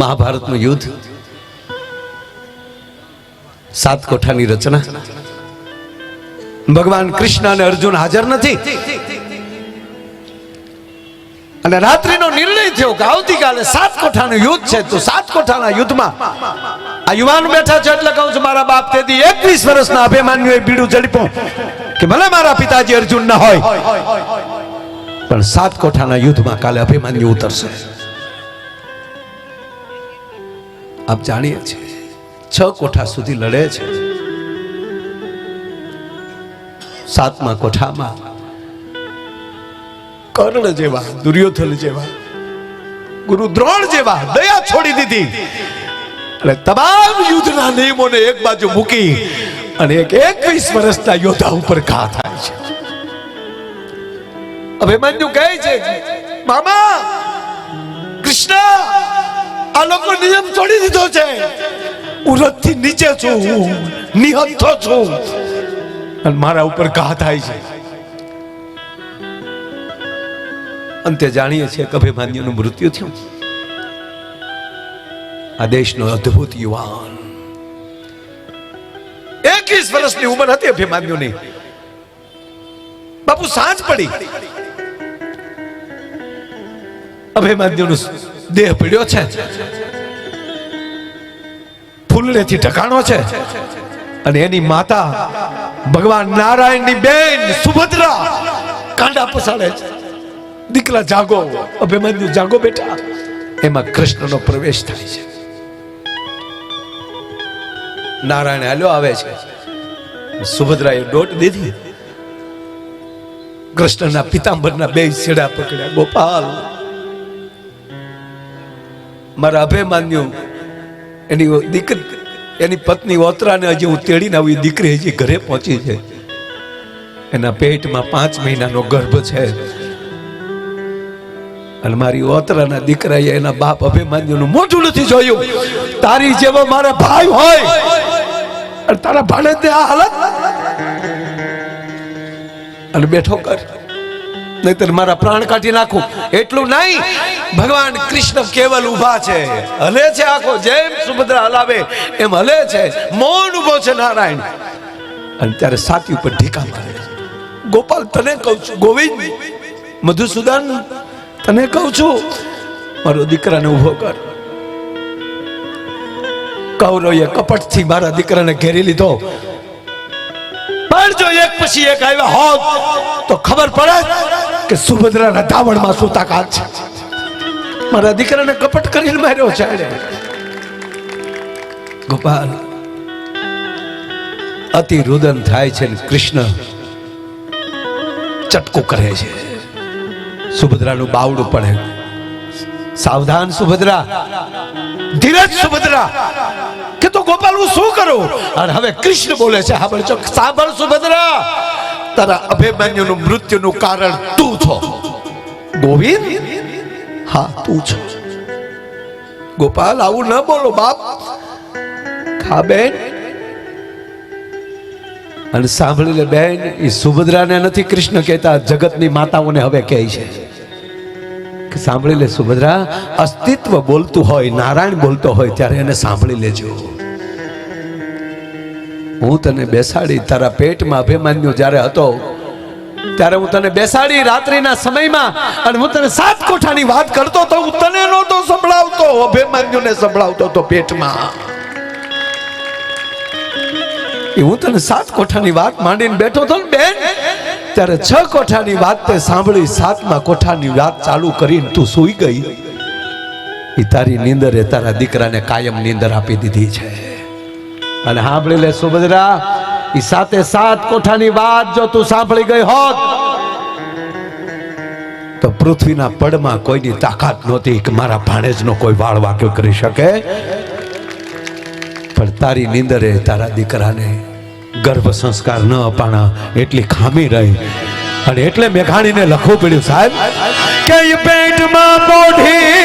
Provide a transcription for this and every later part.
મહાભારતનું યુદ્ધ. સાત કોઠાની રચના. ભગવાન કૃષ્ણ અને અર્જુન હાજર નથી. અને રાત્રિનો નિર્ણય થયો કે આવતીકાલે સાત કોઠાનું યુદ્ધ છે. તો સાત કોઠાના યુદ્ધમાં આ યુવાન બેઠા છે એટલે કહું છું, મારા બાપ તેથી એકવીસ વર્ષના અભિમાન્યુએ બીડું ઝડપ્યું કે ભલે મારા પિતાજી અર્જુન ન હોય, પણ સાત કોઠાના યુદ્ધમાં કાલે અભિમાન્યુ ઉતરશે. આપ જાણીએ છીએ, છ કોઠા સુધી લડે છે. સાતમા કોઠામાં કર્ણ જેવા, દુર્યોધન જેવા, ગુરુ દ્રોણ જેવા દયા છોડી દીધી. અને તમામ યુદ્ધના નિયમોને એક બાજુ મૂકી અને એક એકવીસ વર્ષના યોદ્ધા ઉપર ઘા થાય છે. અભિમન્યુ કહે છે, મામા, કૃષ્ણ આ લોકો નિયમ તોડી દીધો છે. ઉરતથી નીચે છું નિહત્થો છું. અને મારા ઉપર ઘા થાય છે. અંતે જાણીએ છીએ કે મૃત્યુ થયું. આ દેશનો અદ્ભુત યુવાન. એકવીસ વર્ષની ઉંમર હતી અભિમાન્યુની. બાપુ સાંજ પડી. અભિમાન્યુનો દેહ પીડ્યો છે? ફૂલડેથી ઢકાણો છે? અને એની માતા ભગવાન નારાયણની બેન સુભદ્રા કાંડા પસાડે છે. દીકરા જાગો, અભિમન્યુ જાગો બેટા. એમાં કૃષ્ણનો પ્રવેશ થાય છે. નારાયણ હાલ્યો આવે છે. સુભદ્રાએ દોટ દીધી. કૃષ્ણના પિતાંબરના બે છેડા પકડ્યા. ગોપાલ મારા અભિમાન્યુ, એની દીકરી, એની પત્ની ઓતરાને હજી હું તેડીને આવી દીકરી હજી ઘરે પહોંચી છે. એના પેટમાં પાંચ મહિનાનો ગર્ભ છે. અને મારી ઓતરાના દીકરાએ એના બાપ અભિમાન્યુનું મોઢું નથી જોયું. તારી જેવો મારા ભાઈ હોય. અને તારા ભાણેજને આ હાલત. અને બેઠો કર. નહીતર મારા પ્રાણ કાઢી નાખું. એટલું નહીં. ભગવાન કૃષ્ણ કેવલ ઊભા છે. હલે છે આખો જેમ સુભદ્રા હલાવે, એમ હલે છે. મૌન ઊભો છે નારાયણ. અને ત્યારે સાતી ઉપર ઢીકા કરે ગોપાલ, તને કહું છું, ગોવિંદ, મધુસૂદન, તને કહું છું, મારો દીકરાને ઊભો કર. કૌરવે કપટથી મારા દીકરાને ઘેરી લીધો. પણ જો એક પછી એક આવ્યા હોત, તો ખબર પડે કે સુભદ્રાના ધાવણમાં શું તાકાત છે. મારા દીકરાને કપટ કરીને માર્યો છે ગોપાલ, અતિ રુદન થાય છે ને કૃષ્ણ ચટકો કરે છે. સુભદ્રાનું બાવડું પડે. સાવધાન સુભદ્રા. ધીરજ સુભદ્રા. કે તો ગોપાલ હું શું કરું? અને હવે કૃષ્ણ બોલે છે સાંભળજો સાંભળ સુભદ્રા તારા અભિમન્યુનું મૃત્યુનું કારણ તું છો. ગોવિંદ? હા તું છો. ગોપાલ આવું ન બોલો બાપ. હા બેન. અને સાંભળી લે બેન એ સુભદ્રાને નથી કૃષ્ણ કહેતા જગતની માતાઓને હવે કહે છે. સાંભળી લે સુભદ્રા, અસ્તિત્વ બોલતું હોય, નારાયણ બોલતો હોય ત્યારે એને સાંભળી લેજો. હું તને બેસાડી તારા પેટમાં અભિમાન્યુ જ્યારે હતો, ત્યારે હું તને બેસાડી રાત્રિના સમયમાં અને હું તને સાત કોઠાની વાત કરતો તો હું તને નહોતો સંભળાવતો, અભિમાન્યુને સંભળાવતો તો પેટમાં. એ હું તને સાત કોઠાની વાત માંડીને બેઠો હતો ને બેન? ત્યારે છ કોઠાની વાત તે સાંભળી સાતમા કોઠાની વાત ચાલુ કરીને તું સૂઈ ગઈ. એ તારી નીંદરે તારા દીકરાને કાયમ નીંદર આપી દીધી છે. અને સાંભળી લે સુભદ્રા એ સાતે સાત કોઠાની વાત જો તું સાંભળી ગઈ હોત, તો પૃથ્વીના પડમાં કોઈની તાકાત નહોતી કે મારા ભાણેજનો કોઈ વાળ વાક્યો કરી શકે. પણ તારી નીંદરે તારા દીકરાને ગર્ભ સંસ્કાર ન અપાણા એટલી ખામી રહી. અને એટલે મેઘાણીને લખવું પડ્યું, સાહેબ, કે પેટમાં પોઢી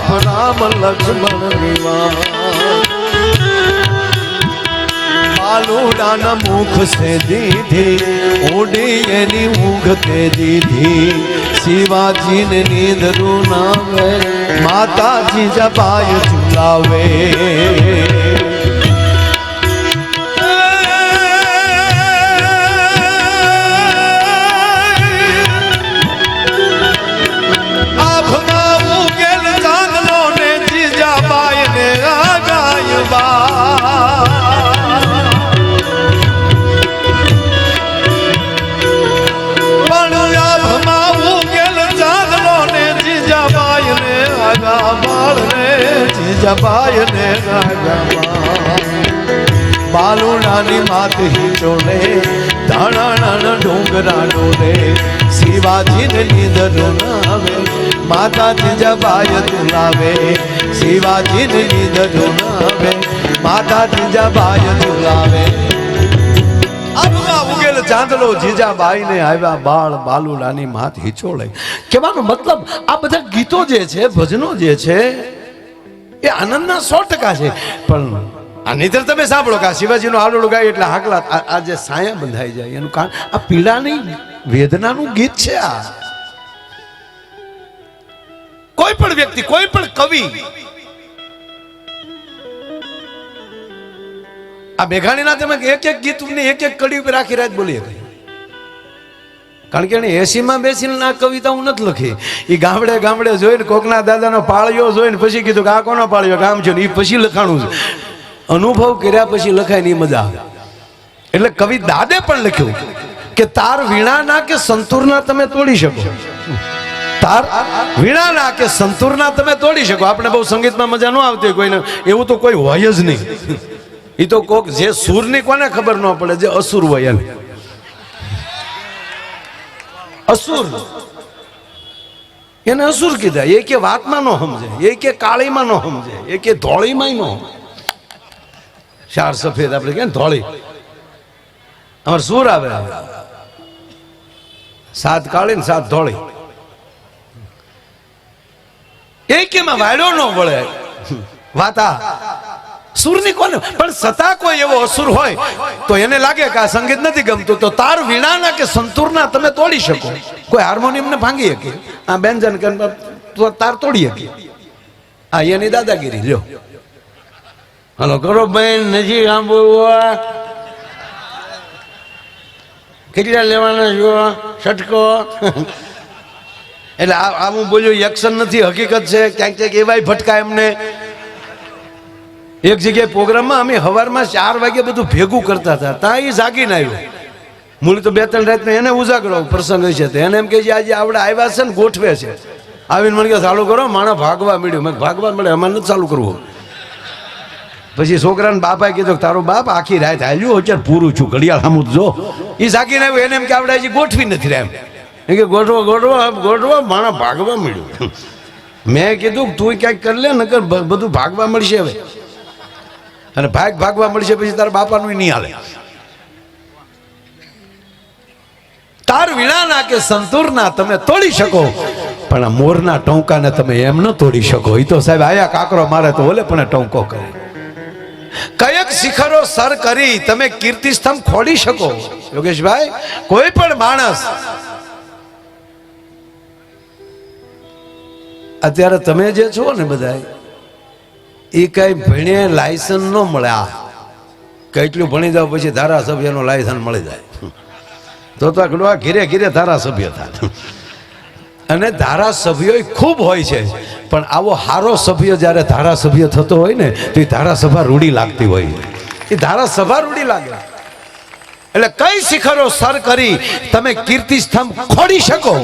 બાપ રામ લક્ષ્મણ વાત બાલુડાના મુખ સે દીધી, ઓડી એની ઊંઘ તે દીધી. શિવાજીને નીંદરું નામે, માતાજી જબાય ઝુલાવે જીજાબાઈ ને બાલુડાની માત હિચોલે ધાણાના ડુંગરા ડોલે. શિવાજીને નીંદર નાવે માતાજી જીજાબાઈ તુલાવે શિવાજીને નીંદર નાવે માતાજી જીજાબાઈ તુલાવે ઉગેલ ચાંદલો જીજાબાઈને આવ્યા બાળ બાલુલાની માત હિચોળે. કહેવાનો મતલબ, આ બધા ગીતો જે છે, ભજનો જે છે એ આનંદના સો ટકા છે પણ આ નહીતર તમે સાંભળો કે આ શિવાજીનો આલોડું ગાય એટલે હાકલા આ- જે સાયા બંધાઈ જાય એનું કારણ, આ પીડાની વેદનાનું ગીત છે આ. કોઈ પણ વ્યક્તિ, કોઈ પણ કવિ આ મેઘાણીના તમે એક એક ગીત એક એક કડી ઉપર આખી રાત બોલી શકે. કારણ કે એને એસીમાં બેસીને આ કવિતા હું નથી લખી. એ ગામડે ગામડે જોઈને કોકના દાદાનો પાળ્યો જોઈને પછી કીધું કે આ કોનો પાળ્યો? ગામ છે એ પછી લખાણું છે. અનુભવ કર્યા પછી લખાય ને એ મજા આવે. એટલે કવિ દાદે પણ લખ્યું કે તાર વીણાના કે સંતુરના તમે તોડી શકો. તાર વીણાના કે સંતુરના તમે તોડી શકો. આપણે બહુ સંગીતમાં મજા ન આવતી કોઈને. એવું તો કોઈ હોય જ નહીં. એ તો કોક જે સૂરની કોને ખબર ન પડે, જે અસુર હોય એને. અસુર. એને અસુર કીધા. એ કે વાતમાં નો સમજે. એ કે કાળીમાં નો સમજે. એ કે ધોળીમાં નો ચાર સફેદ આપણે કે ધોળી. અમારે સુર આવે. સાત કાળી ને સાત ધોળી. એ કેમાં વાયડો નો વળે. વાતા. સુરની કોને? પણ સતા કોઈ એવો અસુર હોય? તો એને લાગે કે આ સંગીત નથી ગમતું. તો તાર વીણાના કે સંતુરના તમે તોડી શકો? કોઈ હાર્મોનિયમને ભાંગી શકે આ બેન્જન કે તાર તોડી શકે આ એની દાદાગીરી, લ્યો. હલો, કરો બેન, નજીક સાંભળવા કેટલા લેવાના છો છટકો? એટલે આ હું બોલ્યું એક્શન નથી, હકીકત છે. ક્યાંક ક્યાંક એવાય ફટકા એમને એક જગ્યાએ પ્રોગ્રામમાં અમે સવારમાં ચાર વાગે બધું ભેગું કરતા હતા. ત્યાં એ જાગીને આવ્યું. મૂળ તો બે ત્રણ રાતને એને ઉજાગરો પ્રસંગ છે તો એને એમ કે છે, આજે આપણે આવ્યા છે ને ગોઠવે છે. આવીને મને કે ચાલુ કરો, માણા ભાગવા મળ્યું મેં ભાગવા મળે અમારે નથી ચાલુ કરવું. પછી છોકરાને બાપાએ કીધું કે, તારો બાપ આખી રાત હાલ્યું, અત્યારે પૂરું છું, ઘડિયાળ સામું જો એ જાગીને આવ્યું, એને એમ કે આપણે હજી ગોઠવી નથી રહ્યા એમ. કે ગોઠવો ગોઠવો ગોઠવો માણસ ભાગવા મળ્યું મેં કીધું, તું ક્યાંક કરી લે, નકર બધું ભાગવા મળશે હવે. અને ભાગ ભાગવા મળશે પછી તારા બાપાનું નહીં હાલે. તાર વીણાના કે સંતૂરના તમે તોડી શકો, પણ આ મોરના ટોંકાને તમે એમ ન તોડી શકો. એ તો સાહેબ આયા કાકરો મારે તો ઓલે પણ ટોંકો કરે. કયક શિખરો સર કરી તમે કીર્તિ સ્તંભ ખોડી શકો. યોગેશભાઈ, કોઈ પણ માણસ અત્યારે તમે જે છો ને બધા એ કઈ ભણે લાયસન્સ ન મળે આ કેટલું ભણી જાવ પછી ધારાસભ્યનો લાયસન્સ મળી જાય. તો તો આ ઘીરે ઘીરે ધારાસભ્ય થાય. અને ધારાસભ્યો ખૂબ હોય છે. પણ આવો હારો સભ્ય જ્યારે ધારાસભ્ય થતો હોય ને, તો એ ધારાસભા રૂડી લાગતી હોય એ ધારાસભા રૂડી લાગે. એટલે કઈ શિખરો સર કરી તમે કીર્તિ સ્તંભ ખોડી શકો?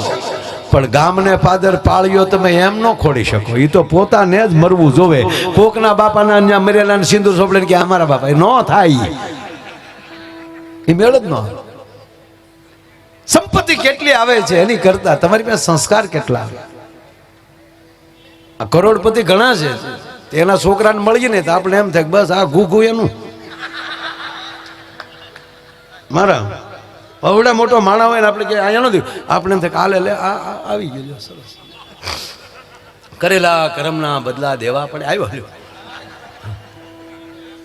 પણ ગામને પાદર પાળ્યો તમે એમ ન ખોડી શકો. એ તો પોતાને જ મરવું જોવે. કોકના બાપાના અહીંયા મરેલા સિંદૂર સોપડે કે અમારા બાપા. ન થાય. એ મેળ જ ન સંપત્તિ કેટલી આવે છે એની કરતા? તમારી પાસે સંસ્કાર કેટલા આવે? આ કરોડપતિ ઘણા છે. એના છોકરાને મળીએ ને તો આપણે એમ થાય બસ આ ઘૂઘું એનું. મારા અવડા મોટો માણા હોય ને આપણે કે અહીંયા નથી આપણે એમ કાલે લે, આ આવી ગયો સરસ. કરેલા કરમના બદલા દેવા પડે. આવ્યો લ્યો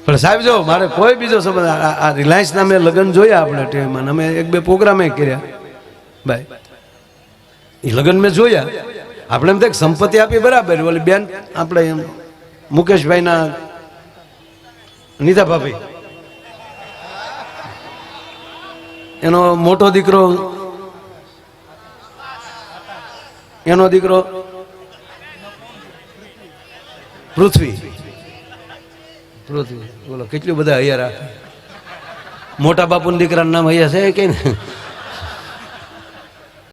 પણ સાહેબ જો, મારે કોઈ બીજો સંબંધ, આ- રિલાયન્સના મેં લગ્ન જોયા આપણે ટીવીમાં અમે એક બે પ્રોગ્રામે કર્યા. ભાઈ, એ લગ્ન મેં જોયા. આપણે એમ થાય સંપત્તિ આપી બરાબર, ઓલી બેન, આપણે એમ મુકેશભાઈના નીતા ભાભી. એનો મોટો દીકરો, એનો દીકરો પૃથ્વી. પૃથ્વી. બોલો, કેટલું બધા હૈયા રાખે મોટા બાપુના દીકરાનું નામ હૈયા છે કે